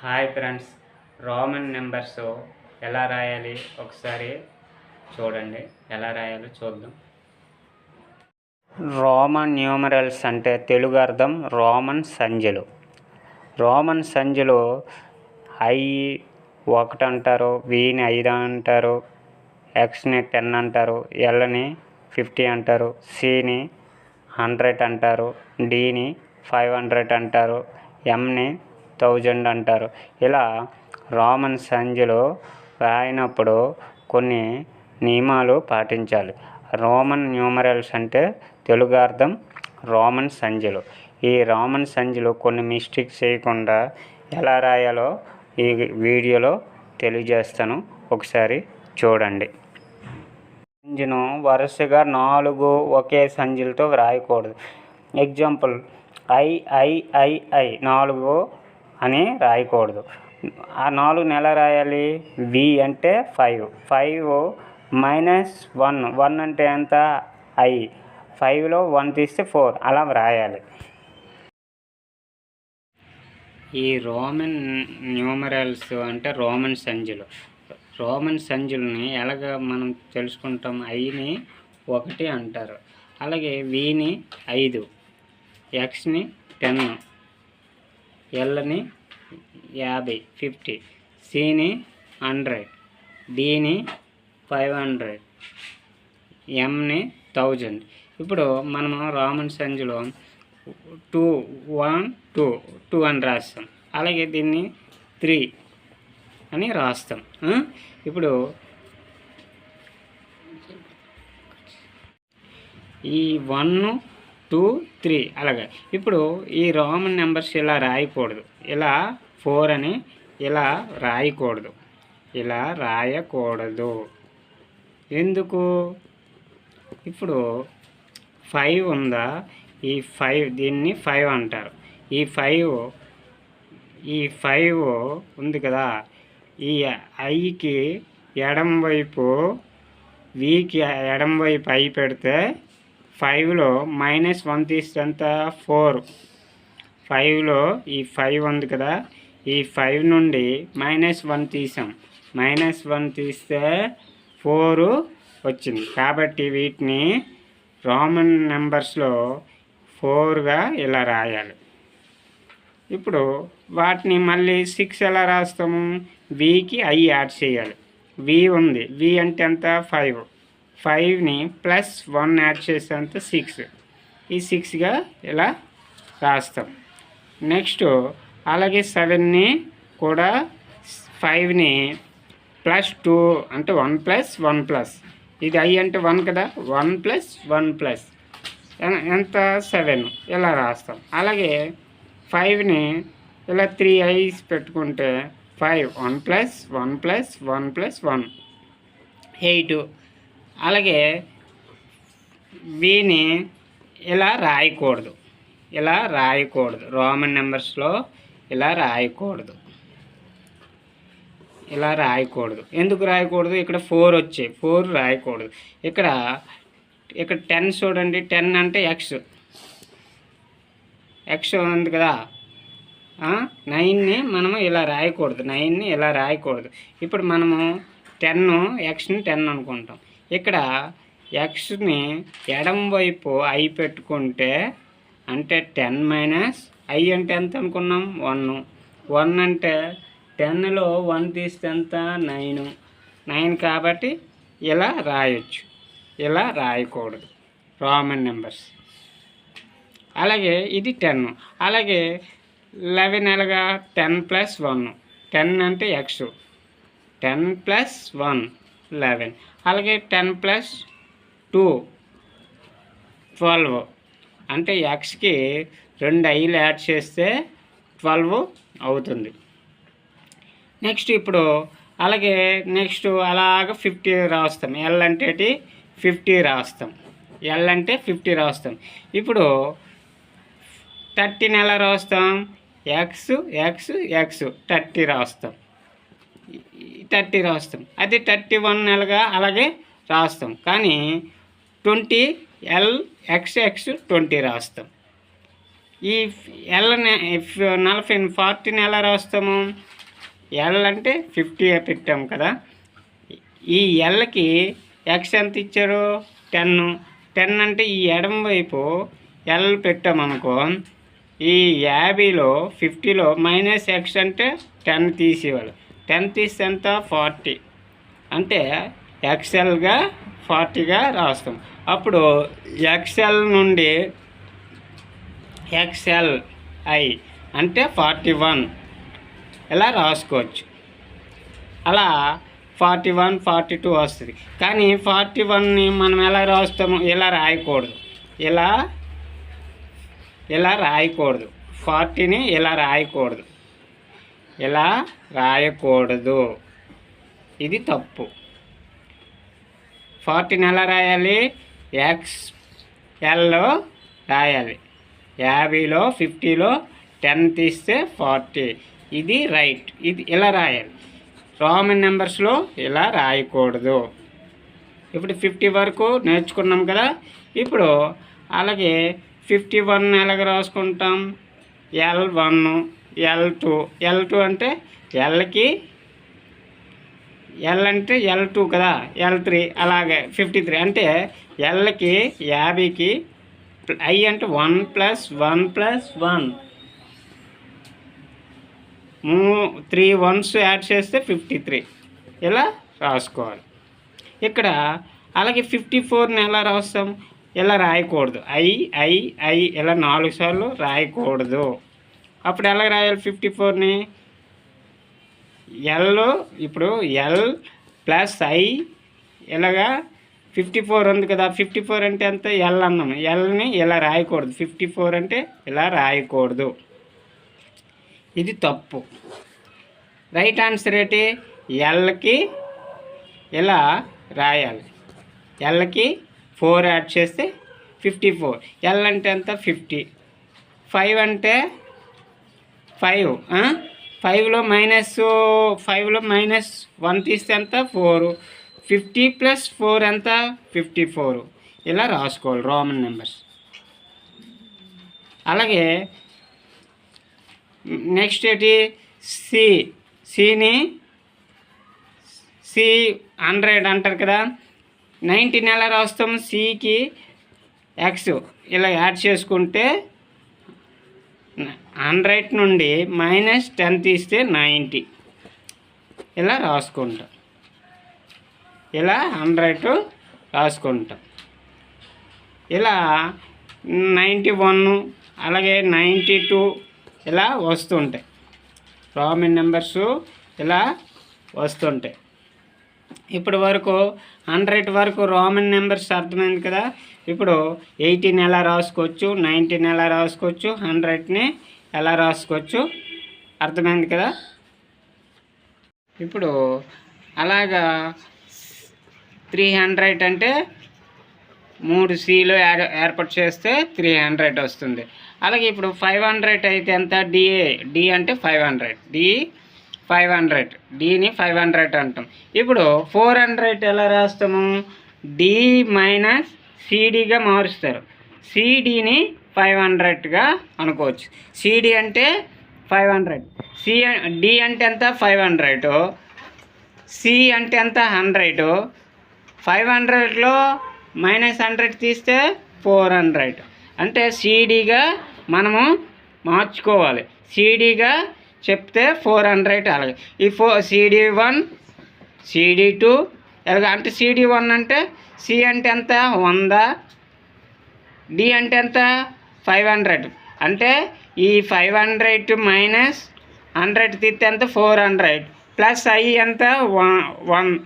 Hi friends Roman numbers ఎలా రాయాలి? ఒకసారి చూడండి. ఎలా రాయాలో చూద్దాం. రోమన్ న్యూమరల్స్ అంటే తెలుగు అర్థం రోమన్ సంఖ్యలు రోమన్ సంఖ్యలు ఐ ఒకటి అంటారు వీని ఐదు అంటారు ఎక్స్ని టెన్ అంటారు ఎల్ని ఫిఫ్టీ అంటారు సిని హండ్రెడ్ అంటారు డిని ఫైవ్ హండ్రెడ్ అంటారు ఎంని థౌజండ్ అంటారు. ఇలా రోమన్ సంఖ్యలు రాయినప్పుడు కొన్ని నియమాలు పాటించాలి. రోమన్ న్యూమరల్స్ అంటే తెలుగు అర్థం రోమన్ సంఖ్యలు ఈ రోమన్ సంఖ్యలు కొన్ని మిస్టేక్స్ చేయకుండా ఎలా రాయాలో ఈ వీడియోలో తెలియజేస్తాను. ఒకసారి చూడండి. సంఖ్యను వరుసగా నాలుగు ఒకే సంఖ్యలతో వ్రాయకూడదు. Example I I I I నాలుగు అని రాయకూడదు. ఆ నాలుగు నెల రాయాలి. వి అంటే five five minus one one అంటే ఎంత? ఐ ఫైవ్లో వన్ తీస్తే ఫోర్ అలా వ్రాయాలి ఈ రోమన్ న్యూమరల్స్ అంటే రోమన్ సంజులు రోమన్ సంజులని ఎలాగ మనం తెలుసుకుంటాం? ఐని ఒకటి అంటారు. అలాగే విని ఐదు. ఎక్స్ని టెన్ ఎల్ని యాభై ఫిఫ్టీ. సిని హండ్రెడ్ డిని ఫైవ్ హండ్రెడ్ ఎంని థౌజండ్. ఇప్పుడు మనము రామన్ సంఖ్యలో టూ వన్ టూ టూ అని రాస్తాం. అలాగే దీన్ని త్రీ అని రాస్తాం. ఇప్పుడు ఈ వన్ టూ త్రీ అలాగే. ఇప్పుడు ఈ రోమన్ నెంబర్స్ ఇలా రాయకూడదు. ఇలా ఫోర్ అని ఇలా రాయకూడదు. ఇలా రాయకూడదు. ఎందుకు? ఇప్పుడు ఫైవ్ ఉందా? ఈ ఫైవ్ దీన్ని ఫైవ్ అంటారు. ఈ ఫైవ్ ఈ ఫైవ్ ఉంది కదా. ఈ ఐకి ఎడం వైపు వికి ఎడం వైపు ఐ పెడితే ఫైవ్లో మైనస్ వన్ తీస్తే ఎంత ఫోర్. ఫైవ్లో ఈ ఫైవ్ ఉంది కదా ఈ ఫైవ్ నుండి మైనస్ వన్ తీసాం. మైనస్ వన్ తీస్తే ఫోరు వచ్చింది. కాబట్టి వీటిని రోమన్ నెంబర్స్లో ఫోర్గా ఇలా రాయాలి. ఇప్పుడు వాటిని మళ్ళీ సిక్స్ ఎలా రాస్తాము? వికి ఐ యాడ్ చేయాలి. వి ఉంది. వి అంటే ఎంత? ఫైవ్. ఫైవ్ని ప్లస్ వన్ యాడ్ చేసేంత సిక్స్ ఈ సిక్స్గా ఇలా రాస్తాం? నెక్స్ట్ అలాగే సెవెన్ని కూడా ఫైవ్ని ప్లస్ టూ అంటే వన్ ప్లస్ వన్ ప్లస్ ఇది ఐ అంటే వన్ కదా? వన్ ప్లస్ వన్ ప్లస్ ఎంత? సెవెన్ ఇలా రాస్తాం? అలాగే ఫైవ్ని ఇలా త్రీ ఐస్ పెట్టుకుంటే five one plus one plus one plus one eight అలాగే వీని ఇలా రాయకూడదు. ఇలా రాయకూడదు. రోమన్ నెంబర్స్లో ఇలా రాయకూడదు. ఇలా రాయకూడదు. ఎందుకు రాయకూడదు? ఇక్కడ ఫోర్ వచ్చాయి. ఫోర్ రాయకూడదు. ఇక్కడ ఇక్కడ టెన్ చూడండి. టెన్ అంటే ఎక్స్ ఎక్స్ ఉంది కదా. నైన్ని మనము ఇలా రాయకూడదు. నైన్ని ఇలా రాయకూడదు. ఇప్పుడు మనము టెన్ ఎక్స్ని టెన్ అనుకుంటాం. ఇక్కడ ఎక్స్ని ఎడం వైపు ఐ పెట్టుకుంటే అంటే టెన్ మైనస్ ఐ అంటే ఎంత అనుకున్నాం? వన్. వన్ అంటే టెన్లో వన్ తీస్తే ఎంత? నైన్. నైన్ కాబట్టి ఇలా రాయొచ్చు. ఇలా రాయకూడదు. Roman numbers. అలాగే ఇది టెన్. అలాగే లెవెన్ ఎలాగా? Ten plus one. టెన్ అంటే X ten plus one. Eleven అలాగే టెన్ ప్లస్ టూ ట్వెల్వ్ అంటే ఎక్స్కి రెండు ఐలు యాడ్ చేస్తే ట్వెల్వ్ అవుతుంది. నెక్స్ట్ ఇప్పుడు అలాగే నెక్స్ట్ అలాగ ఫిఫ్టీ రాస్తాం. ఎల్ అంటే ఫిఫ్టీ రాస్తాం. ఎల్ అంటే ఫిఫ్టీ రాస్తాం. ఇప్పుడు థర్టీన్ ఎలా రాస్తాం? ఎక్స్ ఎక్స్ ఎక్స్ థర్టీ రాస్తాం. థర్టీ రాస్తాం. అది థర్టీ వన్ ఎల్గా? అలాగే రాస్తాం. కానీ twenty L X X twenty రాస్తాం. ఈ ఎల్ నలభై ఫార్టీని ఎలా రాస్తాము? ఎల్ అంటే ఫిఫ్టీ పెట్టాం కదా. ఈ ఎల్కి ఎక్స్ ఎంత ఇచ్చారు? టెన్. టెన్ అంటే ఈ ఎడమ వైపు ఎల్ పెట్టామనుకో ఈ యాభైలో ఫిఫ్టీలో మైనస్ ఎక్స్ అంటే టెన్ తీసేవాళ్ళు. టెన్ ఇస్ ఎంత? ఫార్టీ. అంటే ఎక్సెల్గా ఫార్టీగా రాస్తాం. అప్పుడు ఎక్సెల్ నుండి ఎక్స్ఎల్ ఐ అంటే ఫార్టీ వన్. ఇలా రాసుకోవచ్చు? అలా ఫార్టీ వన్ ఫార్టీ టూ వస్తుంది. కానీ ఫార్టీ వన్ని మనం ఎలా రాస్తాము? ఇలా రాయకూడదు? ఇలా ఇలా రాయకూడదు? ఫార్టీని ఇలా రాయకూడదు? ఇలా రాయకూడదు. ఇది తప్పు. ఫార్టీన్ ఎలా రాయాలి? ఎక్స్ ఎల్లో రాయాలి. యాభైలో ఫిఫ్టీలో టెన్ తీస్తే ఫార్టీ. ఇది రైట్. ఇది ఇలా రాయాలి? రోమన్ నెంబర్స్లో ఇలా రాయకూడదు. ఇప్పుడు ఫిఫ్టీ వరకు నేర్చుకున్నాం కదా. ఇప్పుడు అలాగే ఫిఫ్టీ వన్ ఎలాగ రాసుకుంటాం? L one. L two L two అంటే ఎల్కి ఎల్ అంటే ఎల్ టూ కదా ఎల్ త్రీ అలాగే ఫిఫ్టీ త్రీ అంటే ఎల్కి యాభైకి ఐ అంటే one plus one plus one మూ త్రీ వన్స్ యాడ్ చేస్తే ఫిఫ్టీ త్రీ ఇలా రాసుకోవాలి. ఇక్కడ అలాగే ఫిఫ్టీ ఫోర్ని ఎలా రాస్తాం? ఇలా రాయకూడదు. ఐ ఐ ఐ ఇలా నాలుగు సార్లు రాయకూడదు. అప్పుడు ఎలా రాయాలి ఫిఫ్టీ ఫోర్ని ఎల్ ఇప్పుడు ఎల్ ప్లస్ ఐ ఇలాగా ఫిఫ్టీ ఫోర్ ఉంది కదా ఫిఫ్టీ ఫోర్ అంటే ఎంత? ఎల్ అన్నాం. ఎల్ని ఇలా రాయకూడదు. ఫిఫ్టీ ఫోర్ అంటే ఇలా రాయకూడదు. ఇది తప్పు. రైట్ ఆన్సర్ ఏంటి? ఎల్కి ఇలా రాయాలి. ఎల్కి ఫోర్ యాడ్ చేస్తే ఫిఫ్టీ ఫోర్ ఎల్ అంటే ఎంత? ఫిఫ్టీ ఫైవ్ అంటే ఫైవ్ ఫైవ్లో మైనస్ ఫైవ్లో మైనస్ వన్ తీస్తే ఎంత? ఫోర్. ఫిఫ్టీ ప్లస్ ఫోర్ ఎంత? Fifty four. ఇలా రాసుకోవాలి రోమన్ నెంబర్స్. అలాగే నెక్స్ట్ ఏంటి? సి. సిని సి హండ్రెడ్ అంటారు కదా? నైన్టీన్ ఎలా రాస్తాం? సికి ఎక్స్. ఇలా యాడ్ చేసుకుంటే హండ్రెడ్ నుండి మైనస్ టెన్ తీస్తే నైంటీ. ఇలా రాసుకుంటాం. ఇలా హండ్రెడ్ రాసుకుంటాం. ఇలా నైంటీ వన్ అలాగే నైంటీ టూ ఇలా వస్తుంటాయి. రామిన్ నెంబర్స్ ఇలా వస్తుంటాయి. ఇప్పటి వరకు హండ్రెడ్ వరకు రోమన్ నెంబర్స్ అర్థమైంది కదా. ఇప్పుడు ఎయిటీన్ ఎలా రాసుకోవచ్చు? నైన్టీన్ ఎలా రాసుకోవచ్చు? హండ్రెడ్ని ఎలా రాసుకోవచ్చు? అర్థమైంది కదా? ఇప్పుడు అలాగా త్రీ హండ్రెడ్ అంటే మూడు సీలు ఏర్పాటు చేస్తే త్రీ హండ్రెడ్ వస్తుంది. అలాగే ఇప్పుడు ఫైవ్ హండ్రెడ్ అయితే ఎంత? డిఏ డి అంటే five hundred. D five hundred. డిని five hundred అంటాం. ఇప్పుడు ఫోర్ హండ్రెడ్ ఎలా రాస్తాము? డి మైనస్ సిడిగా మారుస్తారు. సిడిని ఫైవ్ హండ్రెడ్గా అనుకోవచ్చు. సిడి అంటే ఫైవ్ హండ్రెడ్. సి డి అంటే ఎంత? Five hundred. సి అంటే ఎంత? హండ్రెడ్. ఫైవ్ హండ్రెడ్లో మైనస్ హండ్రెడ్ తీస్తే ఫోర్ హండ్రెడ్. అంటే సీడీగా మనము మార్చుకోవాలి. సీడీగా చెప్తే ఫోర్ హండ్రెడ్ అలాగే. ఈ ఫో సిడి వన్ సిడి టూ ఎలాగ అంటే సిడి వన్ అంటే సి అంటే ఎంత? వంద. డి అంటే ఎంత? Five hundred. అంటే ఈ ఫైవ్ హండ్రెడ్ మైనస్ హండ్రెడ్ తీస్తే ఎంత? Four hundred. ప్లస్ ఐ ఎంత? వన్.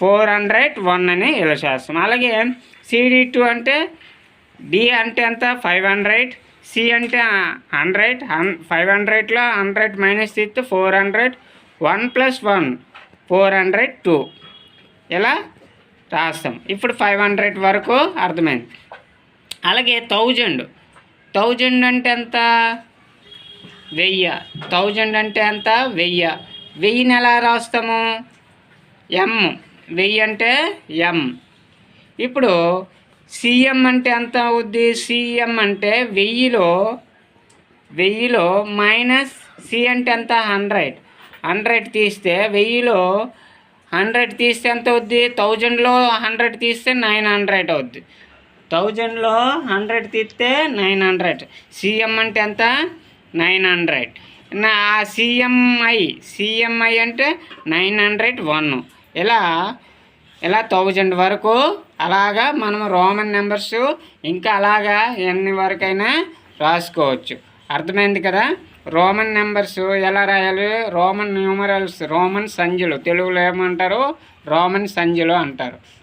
ఫోర్ హండ్రెడ్ వన్ అని ఇలా చేస్తాం. అలాగే సిడి టూ అంటే డి అంటే ఎంత? Five hundred. సి అంటే హండ్రెడ్ హన్ ఫైవ్ హండ్రెడ్లో హండ్రెడ్ మైనస్ తీస్తే four hundred one plus one four hundred two ఇలా రాస్తాం. ఇప్పుడు ఫైవ్ హండ్రెడ్ వరకు అర్థమైంది. అలాగే థౌజండ్ థౌజండ్ అంటే ఎంత? వెయ్యి. థౌజండ్ అంటే ఎంత? వెయ్యి. వెయ్యిని ఎలా రాస్తాము? ఎమ్ వెయ్యి అంటే ఎం ఇప్పుడు సీఎం అంటే ఎంత అవుద్ది? సీఎం అంటే వెయ్యిలో వెయ్యిలో మైనస్ సి అంటే ఎంత? హండ్రెడ్. హండ్రెడ్ తీస్తే వెయ్యిలో హండ్రెడ్ తీస్తే ఎంత అవుద్ది? థౌజండ్లో హండ్రెడ్ తీస్తే నైన్ హండ్రెడ్ అవుద్ది. థౌజండ్లో హండ్రెడ్ తీస్తే నైన్ హండ్రెడ్. సీఎం అంటే ఎంత? Nine hundred. నా సిఎంఐ సిఎంఐ అంటే నైన్ హండ్రెడ్ వన్. ఇలా ఇలా థౌజండ్ వరకు అలాగా మనం రోమన్ నెంబర్స్ ఇంకా అలాగా ఎన్ని వరకైనా రాసుకోవచ్చు. అర్థమైంది కదా? రోమన్ నెంబర్స్ ఎలా రాయాలి? రోమన్ న్యూమరల్స్ రోమన్ సంజులు తెలుగులో ఏమంటారు? రోమన్ సంజులు అంటారు.